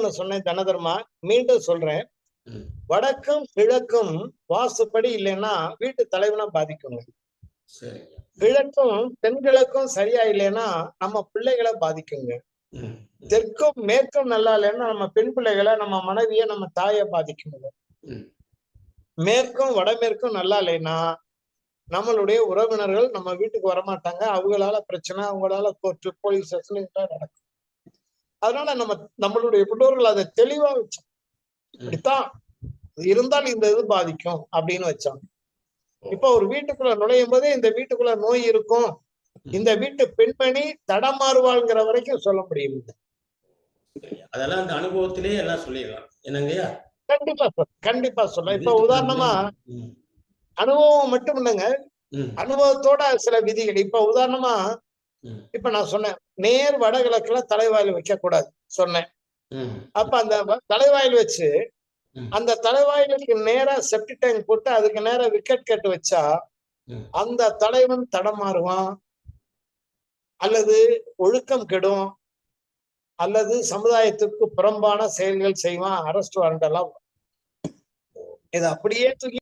இன்னொன்னு சொன்னேன் தனதர்மா மீண்டும் சொல்றேன். வடக்கும் கிழக்கும் வாசுப்படி இல்லைன்னா வீட்டு தலைவனை பாதிக்குங்க. கிழக்கும் தென்கிழக்கும் சரியா இல்லைன்னா நம்ம பிள்ளைகளை பாதிக்குங்க. தெற்கும் மேற்கும் நல்லா இல்லைன்னா நம்ம பெண் பிள்ளைகளை நம்ம மனைவியை நம்ம தாயை பாதிக்குங்க. மேற்கும் வடமேற்கும் நல்லா இல்லைன்னா நம்மளுடைய உறவினர்கள் நம்ம வீட்டுக்கு வரமாட்டாங்க. அவங்களால பிரச்சனை அவங்களால கோர்ட்டு போலீஸ் ஸ்டேஷன் இதெல்லாம் நடக்கும். அதனால நம்ம நம்மளுடைய முன்னோர்கள் அதை தெளிவா வச்சோம் இப்படித்தான் இருந்தால் இந்த இது பாதிக்கும் அப்படின்னு வச்சாங்க. இப்ப ஒரு வீட்டுக்குள்ள நுழையும் போதே இந்த வீட்டுக்குள்ள நோய் இருக்கும். இந்த வீட்டு பெண்மணி தடமாறுவாள்ங்கிற வரைக்கும் சொல்ல முடியும் அதெல்லாம் அந்த அனுபவத்திலேயே எல்லாம் சொல்லிடலாம். என்னங்கய்யா கண்டிப்பா சொல்ல கண்டிப்பா சொல்ல. இப்ப உதாரணமா. அனுபவம் மட்டும் இல்லைங்க. அனுபவத்தோட சில விதிகள். இப்ப உதாரணமா. இப்ப நான் சொன்னேன் நேர் வடகிழக்குல தலைவாயில் வைக்க கூடாது சொன்னேன். அப்ப அந்த தலைவாயில் வச்சு. அந்த தலைவாயிலுக்கு நேரா செப்டி டேங்க் போட்டு அதுக்கு நேரா விக்கெட் கட்டு வச்சா. அந்த தலைவன் தடமாறுவான் அல்லது ஒழுக்கம் கெடும் அல்லது சமுதாயத்துக்கு புறம்பான செயல்கள் செய்வான் அரெஸ்ட் வாரண்ட் எல்லாம். இதை அப்படியே தூக்கி